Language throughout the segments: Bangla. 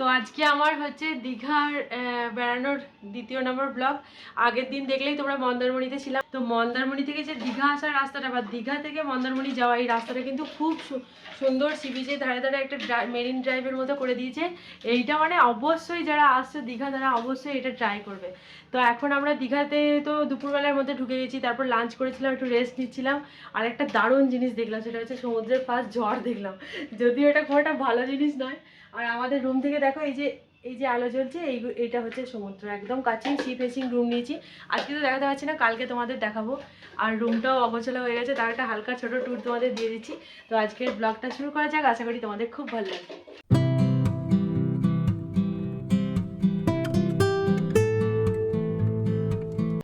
তো আজকে আমার হচ্ছে দীঘার বেড়ানোর দ্বিতীয় নম্বর ব্লগ। আগের দিন দেখলেই তোমরা মন্দারমণিতে ছিলাম। তো মন্দারমণি থেকে যে দীঘা আসার রাস্তাটা বা দীঘা থেকে মন্দারমণি যাওয়া, এই রাস্তাটা কিন্তু খুব সুন্দর সি বিচের ধারে ধারে একটা মেরিন ড্রাইভের মতো করে দিয়েছে। এইটা মানে অবশ্যই যারা আসছে দীঘা, তারা অবশ্যই এটা ট্রাই করবে। তো এখন আমরা দীঘাতে তো দুপুরবেলার মধ্যে ঢুকে গেছি, তারপর লাঞ্চ করেছিলাম, একটু রেস্ট নিচ্ছিলাম। আর একটা দারুণ জিনিস দেখলাম, সেটা হচ্ছে সমুদ্রের পাশ ঝড় দেখলাম। যদিও এটা খুব ভালো জিনিস নয়। আর আমাদের রুম থেকে দেখো এই যে এই যে আলো জ্বলছে, এই এইটা হচ্ছে সমুদ্র, একদম কাছেই সি ফেসিং রুম নিয়েছি। আজকে তো দেখাতে পারছি না, কালকে তোমাদের দেখাবো। আর রুমটাও অগোছালো হয়ে গেছে, তার একটা হালকা ছোট ট্যুর তোমাদের দিয়ে দিচ্ছি। তো আজকের ব্লগটা শুরু করা যাক, আশা করি তোমাদের খুব ভালো লাগবে।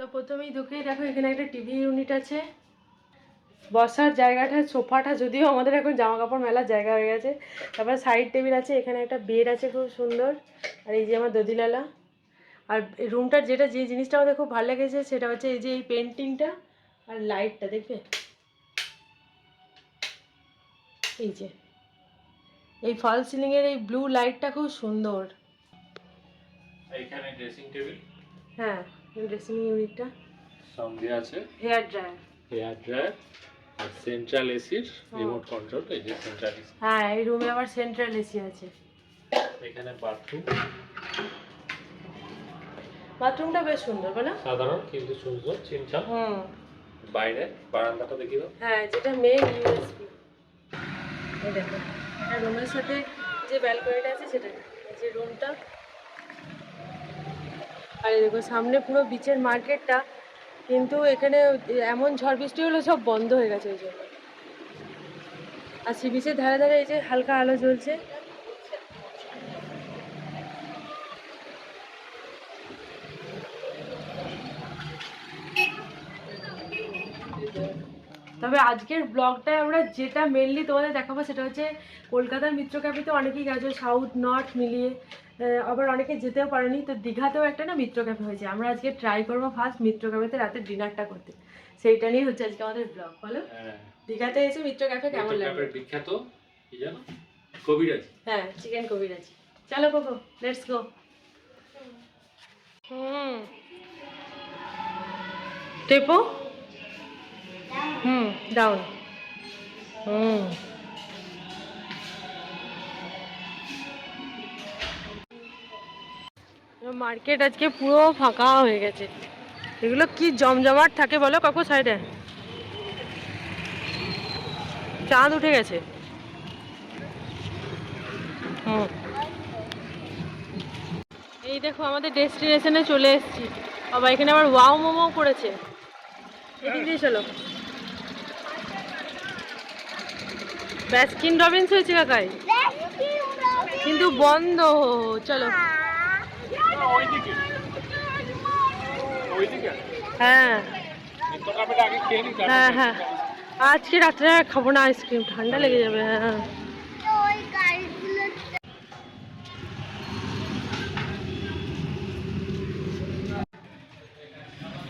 তো প্রথমেই ঢুকেই দেখো, এখানে একটা টিভি ইউনিট আছে। বসার জায়গাটা সোফাটা যদিও আমাদের এখন জামা কাপড় মেলার জায়গা হয়ে গেছে। তারপর সাইড টেবিল আছে এখানে একটা বেড আছে খুব সুন্দর। আর এই যে আমার দদিলালা আর রুমটার যেটা যে জিনিসটা আমাদের খুব ভালো লেগেছে সেটা হচ্ছে এই যে এই পেন্টিংটা আর লাইটটা দেখবে? এই যে। এই ফল সিলিংয়ের এই ব্লু লাইটটা খুব সুন্দর। এখানে ড্রেসিং টেবিল হ্যাঁ ড্রেসিং ইউনিটটা সঙ্গে আছে hair dryer hair dryer central এসির রিমোট কন্ট্রোল এই যে সেন্ট্রাল এসি হ্যাঁ এই রুমে আবার সেন্ট্রাল এসি আছে। এখানে বাথরুম বাথরুমটা বেশ সুন্দর বলো। সাধারণ কিন্তু সুন্দর চিনচান হুম। বাইরে বারান্দাটা দেখি দাও। হ্যাঁ যেটা মেন ইউএসপি এই দেখো এটা রুমের সাথে যে ব্যালকনিটা আছে সেটা যে রুমটা আর দেখো সামনে পুরো বিচের মার্কেটটা কিন্তু এখানে এমন ঝড় বৃষ্টি হলো, সব বন্ধ হয়ে গেছে ওই জন্য। আর সি বিচের ধারে ধারে এই যে হালকা আলো জ্বলছে। তবে আজকের ব্লগটায় আমরা যেটা মেনলি তোমাদের দেখাবো সেটা হচ্ছে কলকাতার মিত্র ক্যাফেতে অনেকেই গেছো সাউথ নর্থ মিলিয়ে আবার অনেকে যেতেও পারেনি। তো দীঘাতেও একটা না মিত্র ক্যাফে হয়েছে। আমরা আজকে ট্রাই করব ফার্স্ট মিত্র ক্যাফেতে রাতে ডিনারটা করতে। সেইটা নিয়ে হচ্ছে আজকে আমাদের ব্লগ বলো? হ্যাঁ। দীঘাতে এসে মিত্র ক্যাফে কেমন লাগবে ক্যাফের বিখ্যাত কি জানো? কবিরাজ। হ্যাঁ চিকেন কবিরাজি। চলো কোকো লেটস গো হুম টেপো? হুম ডাউন হুম। মার্কেট আজকে পুরো ফাঁকা হয়ে গেছে। এগুলো কি জমজমাট থাকে বলো কাকু সাইডে চাঁদ উঠে গেছে। হুম। এই দেখো আমাদের ডেস্টিনেশনে চলে এসেছি। বাবা, এখানে আবার ওয়াও মোমো করেছে। এদিক দিয়ে চলো। ব্যাসকিন রবিন্স হয়েছে কাকাই। কিন্তু বন্ধ, চলো। হ্যাঁ। হ্যাঁ হ্যাঁ। আজকে রাত্রে খাব না আইসক্রিম, ঠান্ডা লেগে যাবে হ্যাঁ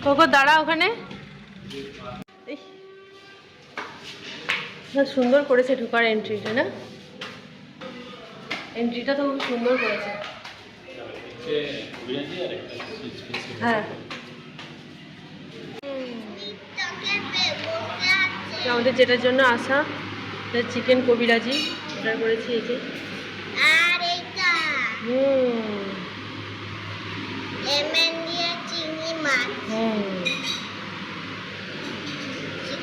কোকো দাঁড়া ওখানে। এই। সুন্দর করেছে ঢোকার এন্ট্রিটা না? এন্ট্রিটা তো খুব সুন্দর করেছে। হ্যাঁ। আমাদের যেটার জন্য আসা চিকেন কবিরাজি অর্ডার করেছি এই যে। হুম। লেমন দিয়ে চিংড়ি মাছ। হুম।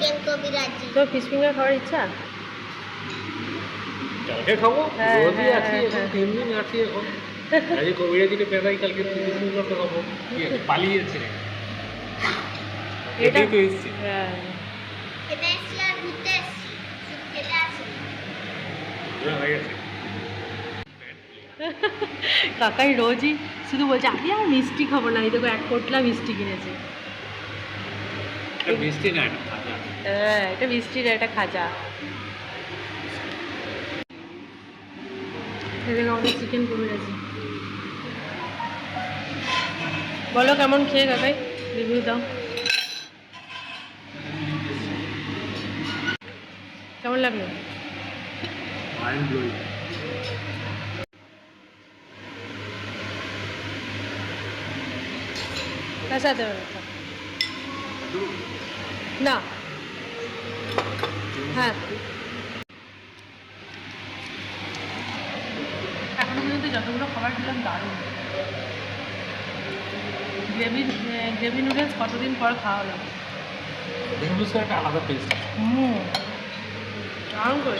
চিকেন কবিরাজি। তো ফিশ ফিঙ্গার খাওয়ার ইচ্ছা? কালকে খাব হ্যাঁ, রোজই হ্যাঁ, আছি হ্যাঁ, এখন। তিন দিন আছি এখন। আজ কবিরাজিকে পেদাই কালকে দিন করতে খাব। পালিয়েছে। এটাই তো এসছি। হ্যাঁ। খেতে এসছি আর ঘুরতে এসছি। খেতে আসি। হয়ে গেছে। কাকাই রোজই শুধু বলছে আমি আর মিষ্টি খাব না। এই দেখো এক পোটলা মিষ্টি কিনেছে। মিষ্টি না হ্যাঁ এটা মিষ্টির এটা খাজা। চিকেন গেছে। বলো কেমন খেয়ে কাকাই? রিভিউ দাও। কেমন লাগল? না। হ্যাঁ। এখনও পর্যন্ত যতগুলো খাবার খেলাম দারুণ। গ্রেভি গ্রেভি নুডলস কতদিন পর খাওয়া হলো? নুডলসের একটা আলাদা টেস্ট হুম। দারুণ করে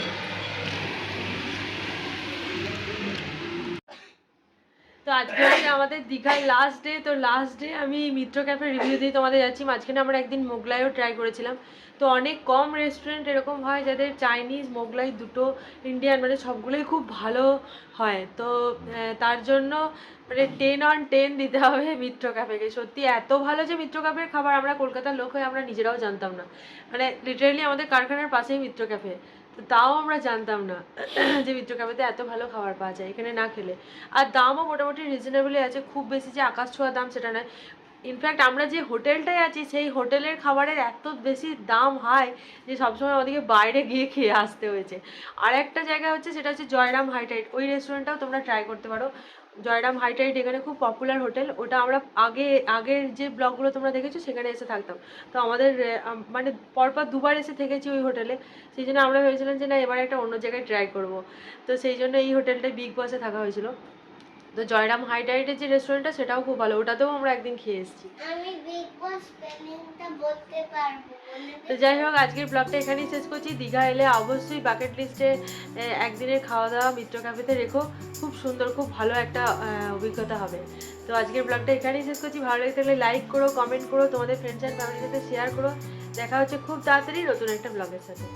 তো আজকে হচ্ছে আমাদের দীঘার লাস্ট ডে তো লাস্ট ডে আমি মিত্র ক্যাফে রিভিউ দিয়ে তোমাদের যাচ্ছি। মাঝখানে আমরা একদিন মোগলাইও ট্রাই করেছিলাম। তো অনেক কম রেস্টুরেন্ট এরকম হয় যাদের চাইনিজ মোগলাই দুটো ইন্ডিয়ান মানে সবগুলোই খুব ভালো হয়। তো তার জন্য মানে টেন অন টেন দিতে হবে মিত্র ক্যাফেকে সত্যি এত ভালো যে মিত্র ক্যাফের খাবার আমরা কলকাতার লোক হয়ে আমরা নিজেরাও জানতাম না। মানে লিটারালি আমাদের কারখানার পাশেই মিত্র ক্যাফে তাও আমরা জানতাম না যে ক্যাফেতে এত ভালো খাবার পাওয়া যায়, এখানে না খেলে। আর দামও মোটামুটি রিজনেবলই আছে, খুব বেশি যে আকাশ ছোঁয়া দাম সেটা নয়। ইনফ্যাক্ট আমরা যে হোটেলটায় আছি, সেই হোটেলের খাবারের এত বেশি দাম হাই যে সবসময় আমাদেরকে বাইরে গিয়ে খেয়ে আসতে হয়েছে। আর একটা জায়গা হচ্ছে, সেটা হচ্ছে জয়রাম হাইটাইট ওই রেস্টুরেন্টটাও তোমরা ট্রাই করতে পারো। জয়রাম হাইটাইট এখানে খুব পপুলার হোটেল। ওটা আমরা আগে, আগের যে ব্লগগুলো তোমরা দেখেছ, সেখানে এসে থাকতাম। তো আমাদের মানে পরপর দুবার এসে থেকেছি ওই হোটেলে। সেই জন্য আমরা ভেবেছিলাম যে না, এবার একটা অন্য জায়গায় ট্রাই করব। তো সেই জন্য এই হোটেলটায় বিগ বসে থাকা হয়েছিল। তো জয়রাম হাইটাইটের যে রেস্টুরেন্টটা সেটাও খুব ভালো। ওটাতেও আমরা একদিন খেয়ে এসেছি। আমি বিগ বস স্পেলিংটা বলতে পারব তো যাই হোক আজকের ব্লগটা এখানেই শেষ করছি। দীঘা এলে অবশ্যই বাকেট লিস্টে একদিনের খাওয়া দাওয়া মিত্র ক্যাফেতে রেখো। খুব সুন্দর খুব ভালো একটা অভিজ্ঞতা হবে। তো আজকের ব্লগটা এখানেই শেষ করছি। ভালো লেগে থাকলে লাইক করো কমেন্ট করো তোমাদের ফ্রেন্ডস অ্যান্ড ফ্যামিলির সাথে শেয়ার করো। দেখা হচ্ছে খুব তাড়াতাড়ি নতুন একটা ব্লগের সাথে।